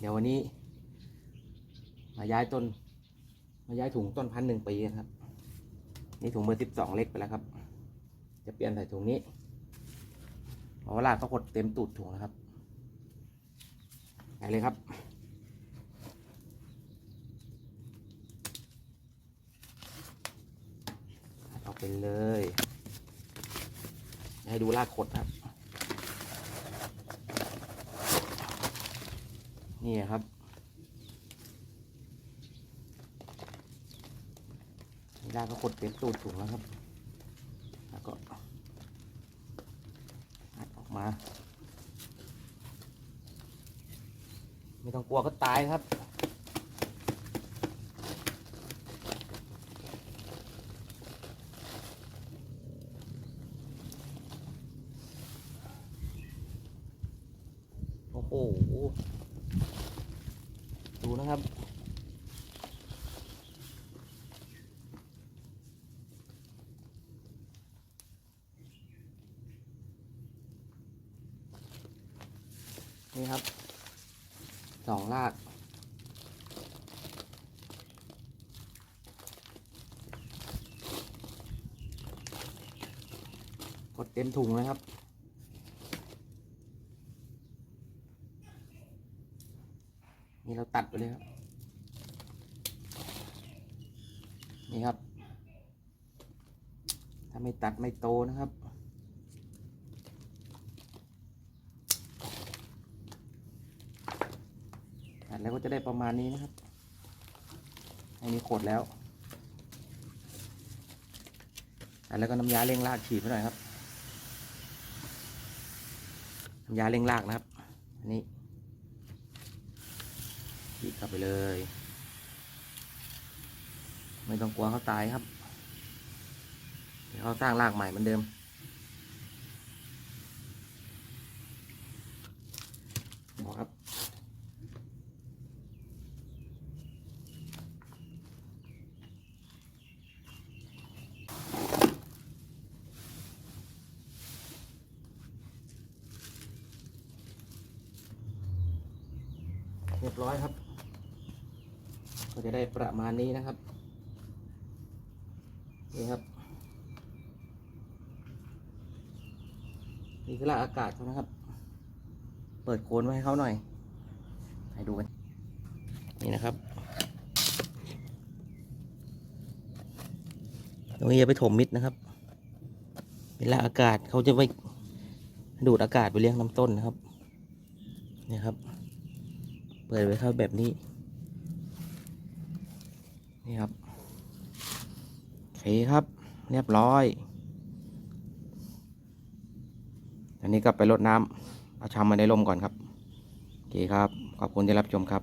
เดี๋ยววันนี้ มาย้ายต้น มาย้ายถุงต้นพันหนึ่งปีนะครับ นี่ถุงเบอร์สิบสองเล็กไปแล้วครับ จะเปลี่ยนใส่ถุงนี้เพราะว่าลากก็กดเต็มตูดถุงนะครับไปเลยครับออกไปเลย ให้ดูลากขดครับ นี่ครับนี่ลากก็ขดเต็มตูดถุงแล้วครับ แล้วก็อัดออกมา ไม่ต้องกลัวก็ตายครับโอ้โห ดูนะครับ นี่ครับสองลากกดเต็มถุงเลยครับ นี่เราตัดไปเลยครับ นี่ครับ ถ้าไม่ตัดไม่โตนะครับ ตัดแล้วก็จะได้ประมาณนี้นะครับอันนี้ขดแล้วตัดแล้วก็น้ำยาเร่งรากฉีดไปหน่อยครับน้ำยาเร่งรากนะครับ อันนี้ ฉีดเข้าไปเลย ไม่ต้องกลัวเขาตายครับเดี๋ยวเขาสร้างรากใหม่เหมือนเดิม บอกครับเรียบร้อยครับ ก็จะได้ประมาณนี้นะครับ นี่ครับ นี่คือลากอากาศเขานะครับ เปิดโคนไว้ให้เขาหน่อย ให้ดูกัน นี่นะครับ ตรงนี้อย่าไปถมมิดนะครับ เป็นลากอากาศเขาจะไปดูดอากาศไปเลี้ยงน้ำต้นนะครับเนี่ยครับ เปิดไว้เข้าแบบนี้ นี่ครับโอเคครับ เรียบร้อยอันนี้ก็ไปรดน้ำเอาชำมาในร่มก่อนครับโอเคครับ ขอบคุณที่รับชมครับ